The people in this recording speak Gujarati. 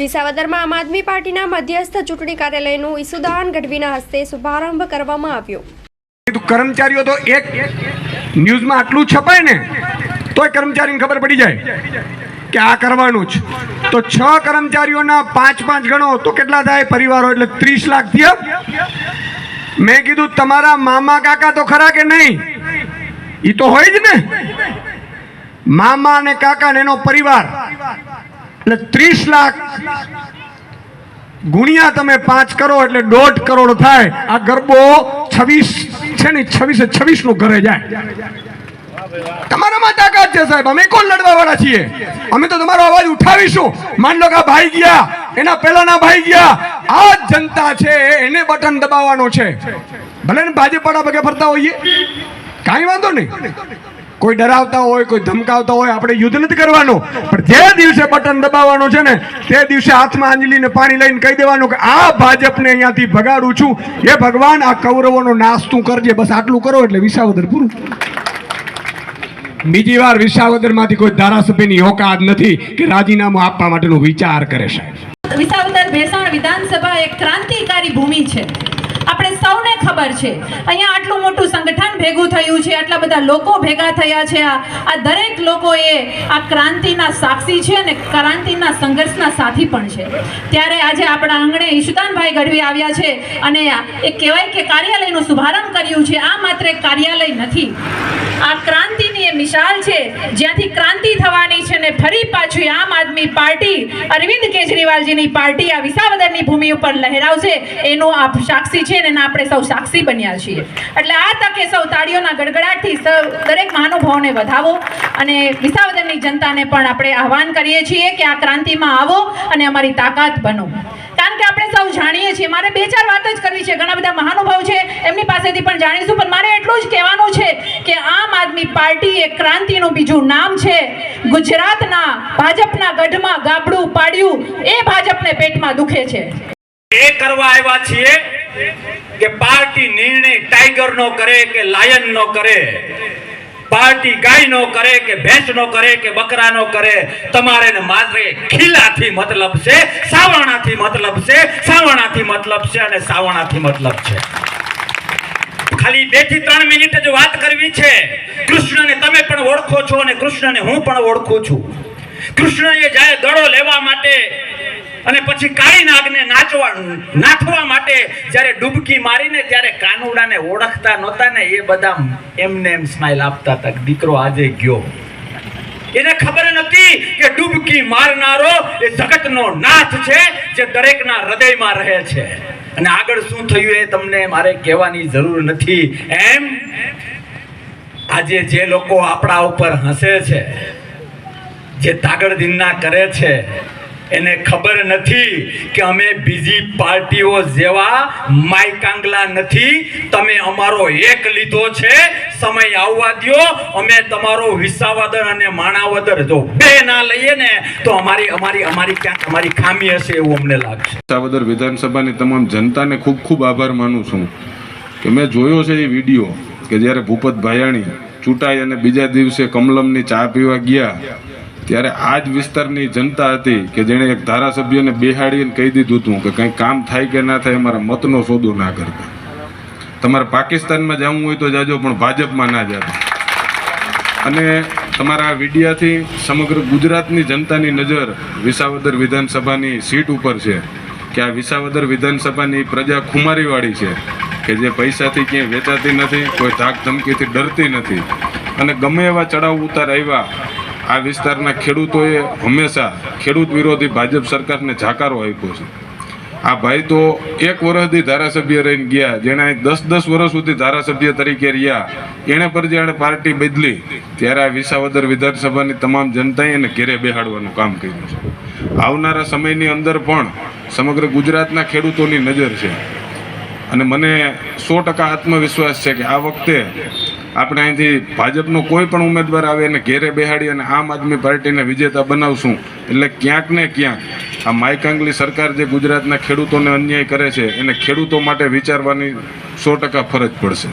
વિસાવદરમાં આમ આદમી પાર્ટીના મધ્યસ્થ ચૂંટણી કાર્યાલયનું ઈસુદાન ગઢવીના હસ્તે શુભારંભ કરવામાં આવ્યો. તો કર્મચારીઓ તો એક ન્યૂઝમાં આટલું છપાય ને, તોય કર્મચારીને ખબર પડી જાય કે આ કરવાનું જ તો છ કર્મચારીઓના પાંચ પાંચ ગણો તો કેટલા થાય? પરિવારો એટલે ત્રીસ લાખ થયા. મેં કીધું, તમારા મામા કાકા તો ખરા કે નહીં? એ તો હોય જ ને. મામા અને કાકા ને એનો પરિવાર એટલે ત્રીસ લાખ ગુણ્યા તમે પાંચ કરો એટલે દોઢ કરોડ થાય. આ ગરબો છવ્વીસ છે ને, છવ્વીસે છવ્વીસનું ઘરે જાય. તમારામાં તાકાત છે સાહેબ. અમે કોણ લડવા વાળા છીએ? અમે તો તમારો અવાજ ઉઠાવીશું. માન લો કે ભાઈ ગયા, એના પહેલાના ભાઈ ગયા. આ જનતા છે, એને બટન દબાવવાનો છે. ભલે ને ભાજપ વાળા પગે ફરતા હોઈએ. કાંઈ વાંધો નહીં. કોઈ ડરાવતા હોય, કોઈ ધમકાવતા હોય, આપણે યુદ્ધ નથી કરવાનું. પણ જે દિવસે બટન દબાવવાનું છે ને, તે દિવસે હાથમાં આંજલીને પાણી લઈને કહી દેવાનું કે આ ભાજપને અહીંયાથી ભગાડું છું. એ ભગવાન, આ કૌરવોનો નાશ તું કરજે. બસ આટલું કરો એટલે વિસાવદર પૂરું. બીજી વાર વિસાવદરમાંથી કોઈ ધારાસભ્યની ઓકાત નથી કે રાજીનામું આપવા માટેનો વિચાર કરે છે. વિસાવદર ભેસાણ વિધાનસભા એક ક્રાંતિકારી ભૂમિ છે. આપણે સૌને ખબર છે. અહીંયા આટલું મોટું સંગઠન ભેગું થયું છે, આટલા બધા લોકો ભેગા થયા છે, આ દરેક લોકો એ આ ક્રાંતિના સાક્ષી છે અને ક્રાંતિના સંઘર્ષના સાથી પણ છે. ત્યારે આજે આપણા આંગણે ઈશુદાનભાઈ ગઢવી આવ્યા છે અને એ કહેવાય કે કાર્યાલયનું શુભારંભ કર્યું છે. આ માત્ર કાર્યાલય નથી. આ ક્રાંતિની એ મિસાલ છે. જ્યાંથી ક્રાંતિ થવાની છે ને ફરી પાછું આમ આદમી પાર્ટી અરવિંદ કેજરીવાલજીની પાર્ટી આ વિસાવદરની ભૂમિ ઉપર લહેરાવશે, એનું આ સાક્ષી છે ને એના આપણે સૌ સાક્ષી બન્યા છીએ. એટલે આ તકે સૌ તાળીઓના ગડગડાટથી સૌ દરેક મહાનુભાવોને વધાવો અને વિસાવદરની જનતાને પણ આપણે આહવાન કરીએ છીએ કે આ ક્રાંતિમાં આવો અને અમારી તાકાત બનો. કારણ કે આપણે સૌ જાણીએ છીએ, મારે બે ચાર વાત જ કરવી છે, ઘણા બધા મહાનુભાવ છે, એમની પાસેથી પણ જાણીશું, પણ મારે એટલું જ કહેવાનું છે કે આમ આદમી પાર્ટી એ ક્રાંતિનું બીજું નામ છે ગુજરાતના ભાજપના ગઢમાં ગાબડું પાડ્યું, એ ભાજપને પેટમાં દુખે છે. એ કરવા આવ્યા છીએ કે પાર્ટી નિર્ણય ટાઈગર નો કરે કે લાયન નો કરે, પાર્ટી ગાય નો કરે કે ભેંસ નો કરે કે બકરા નો કરે, તમારે માત્ર ખીલાથી મતલબ છે, સાવરણાથી મતલબ છે, સાવરણાથી મતલબ છે અને સાવરણાથી મતલબ છે. ખાલી બેથી ત્રણ મિનિટ જ વાત કરવી છે. કૃષ્ણને તમે પણ ઓળખો છો અને કૃષ્ણને હું પણ ઓળખું છું. કૃષ્ણએ જાય દડો લેવા માટે અને પછી કાળી નાગને નાચવા, નાથવા માટે જ્યારે ડૂબકી મારીને ત્યારે કાનુડાને ઓળખતા નહોતા ને એ બધા એમને એમ સ્માઇલ આપતા હતા દીકરો આજે ગયો. એને ખબર નથી કે ડૂબકી મારનારો એ જગતનો નાથ છે જે દરેકના હૃદયમાં રહે છે. અને આગળ શું થયું એ તમને મારે કહેવાની જરૂર નથી. એમ? આજે જે લોકો આપણા ઉપર હસે છે, જે તાગડદિન્ના કરે છે, એને ખબર નથી કે અમે બીજી પાર્ટીઓ જેવા માયકાંગલા નથી. તમે અમારો એક લીધો છે સમય આવવા દ્યો. અમે તમારો વિસાવદર અને માણાવદર જો બે ના લઈએ ને, તો અમારી અમારી અમારી ક્યાંક અમારી ખામી હશે એવું અમને લાગશે. વિસાવદર વિધાનસભાની તમામ જનતાને ખૂબ ખૂબ આભાર માનું છું કે મેં જોયો છે એ વીડિયો કે જ્યારે ભૂપત ભાયાણી ચૂંટાઈ અને બીજા દિવસે કમલમની ચા પીવા ગયા, ત્યારે આ જ વિસ્તારની જનતા હતી કે જેણે એક ધારાસભ્યને બેહાડીને કહી દીધું હતું કે કંઈ કામ થાય કે ના થાય, અમારા મતનો સોદો ના કરતા. તમારે પાકિસ્તાનમાં જવું હોય તો જાજો, પણ ભાજપમાં ના જાજો. અને તમારા વિડિયાથી સમગ્ર ગુજરાતની જનતાની નજર વિસાવદર વિધાનસભાની સીટ ઉપર છે કે આ વિસાવદર વિધાનસભાની પ્રજા ખુમારીવાળી છે કે જે પૈસાથી ક્યાંય વેચાતી નથી, કોઈ ધાક ધમકીથી ડરતી નથી. અને ગમે એવા ચડાવ ઉતાર આવ્યા, આ વિસ્તારના ખેડૂતોએ હંમેશા ખેડૂત વિરોધી ભાજપ સરકારને જાકારો આપ્યો છે. આ ભાઈ તો એક વર્ષથી ધારાસભ્ય રહીને ગયા. જેણે દસ દસ વર્ષ સુધી ધારાસભ્ય તરીકે રહ્યા. એણે પર જ્યારે પાર્ટી બદલી, ત્યારે આ વિસાવદર વિધાનસભાની તમામ જનતાએ એને ઘેરે બેહાડવાનું કામ કર્યું છે. આવનારા સમયની અંદર પણ સમગ્ર ગુજરાતના ખેડૂતોની નજર છે. અને મને સો ટકા આત્મવિશ્વાસ છે કે આ વખતે આપણે અહીંથી ભાજપનો કોઈ પણ ઉમેદવાર આવે એને ઘેરે બેહાડી અને આમ આદમી પાર્ટીને વિજેતા બનાવશું. એટલે ક્યાંક ને ક્યાંક આ માયકાંગલી સરકાર જે ગુજરાતના ખેડૂતોને અન્યાય કરે છે, એને ખેડૂતો માટે વિચારવાની સો ટકા ફરજ પડશે.